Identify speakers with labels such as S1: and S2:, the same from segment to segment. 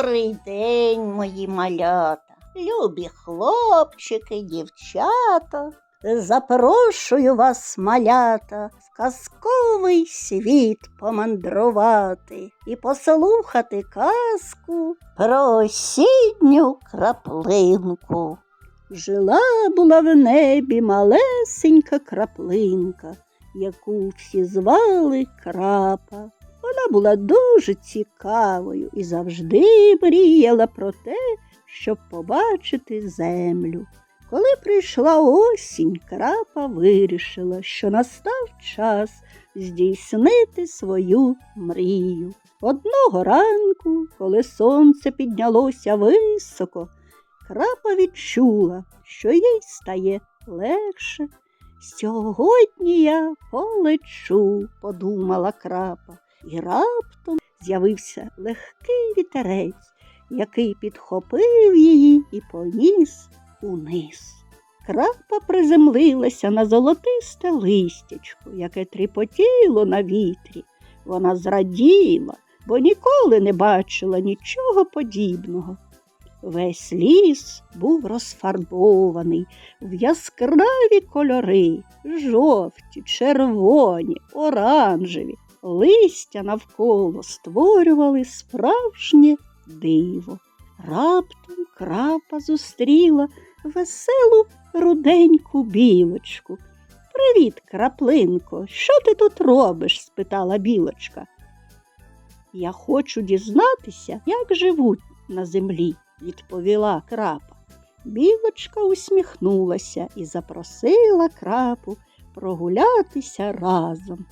S1: Добрий день, мої малята, любі хлопчики, дівчата. Запрошую вас, малята, в казковий світ помандрувати і послухати казку про осінню краплинку. Жила була в небі малесенька краплинка, яку всі звали крапа. Вона була дуже цікавою і завжди мріяла про те, щоб побачити землю. Коли прийшла осінь, крапа вирішила, що настав час здійснити свою мрію. Одного ранку, коли сонце піднялося високо, крапа відчула, що їй стає легше. Сьогодні я полечу, подумала крапа, і раптом з'явився легкий вітерець, який підхопив її і поніс униз. Крапа приземлилася на золотисте листячко, яке тріпотіло на вітрі. Вона зраділа, бо ніколи не бачила нічого подібного. Весь ліс був розфарбований в яскраві кольори, жовті, червоні, оранжеві. Листя навколо створювали справжнє диво. Раптом крапа зустріла веселу руденьку білочку. Привіт, краплинко, що ти тут робиш? спитала білочка. Я хочу дізнатися, як живуть на землі, відповіла крапа. Білочка усміхнулася і запросила крапу прогулятися разом.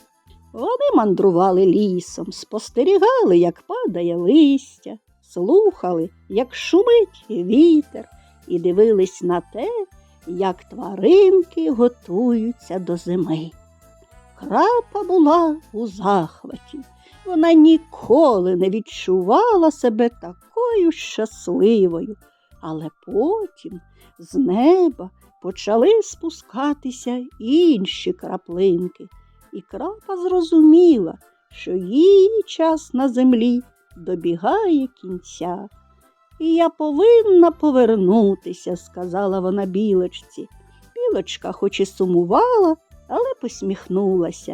S1: Вони мандрували лісом, спостерігали, як падає листя, слухали, як шумить вітер, і дивились на те, як тваринки готуються до зими. Крапа була у захваті. Вона ніколи не відчувала себе такою щасливою, але потім з неба почали спускатися інші краплинки, і крапа зрозуміла, що її час на землі добігає кінця. І я повинна повернутися, сказала вона білочці. Білочка хоч і сумувала, але посміхнулася.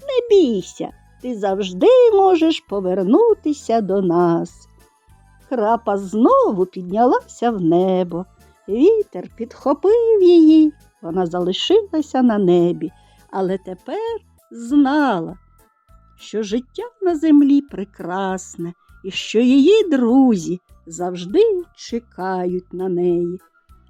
S1: Не бійся, ти завжди можеш повернутися до нас. Крапа знову піднялася в небо. Вітер підхопив її, вона залишилася на небі, але тепер знала, що життя на землі прекрасне і що її друзі завжди чекають на неї.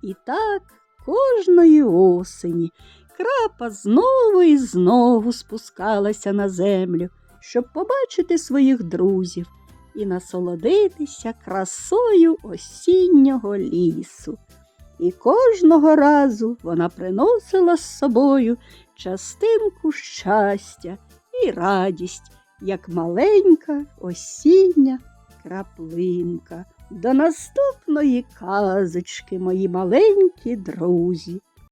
S1: І так кожної осені крапа знову і знову спускалася на землю, щоб побачити своїх друзів і насолодитися красою осіннього лісу. І кожного разу вона приносила з собою частинку щастя і радість, як маленька осіння краплинка. До наступної казочки, мої маленькі друзі.